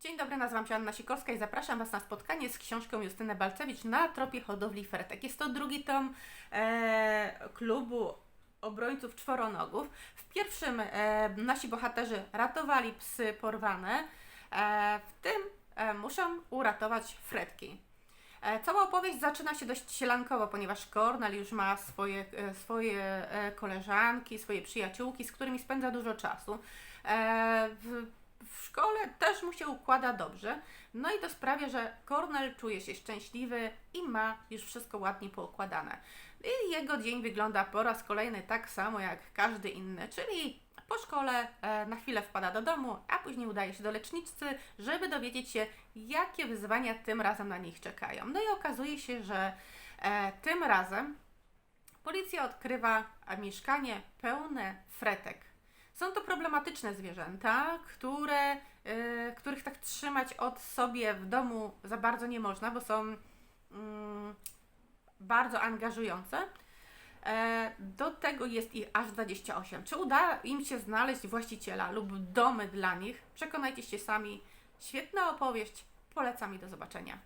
Dzień dobry, nazywam się Anna Sikorska i zapraszam Was na spotkanie z książką Justyny Balcewicz na tropie hodowli fretek. Jest to drugi tom e, klubu obrońców czworonogów. W pierwszym e, nasi bohaterzy ratowali psy porwane, e, w tym e, muszą uratować fretki. E, Cała opowieść zaczyna się dość sielankowo, ponieważ Cornel już ma swoje, e, swoje e, koleżanki, swoje przyjaciółki, z którymi spędza dużo czasu. E, W, w szkole też mu się układa dobrze, no i to sprawia, że Cornel czuje się szczęśliwy i ma już wszystko ładnie poukładane. I jego dzień wygląda po raz kolejny tak samo jak każdy inny, czyli po szkole e, na chwilę wpada do domu, a później udaje się do leczniczcy, żeby dowiedzieć się, jakie wyzwania tym razem na nich czekają. No i okazuje się, że e, tym razem policja odkrywa mieszkanie pełne fretek. Są to problematyczne zwierzęta, które, e, których tak trzymać od sobie w domu za bardzo nie można, bo są mm, bardzo angażujące. E, Do tego jest ich aż 28. Czy uda im się znaleźć właściciela lub domy dla nich? Przekonajcie się sami. Świetna opowieść. Polecam i do zobaczenia.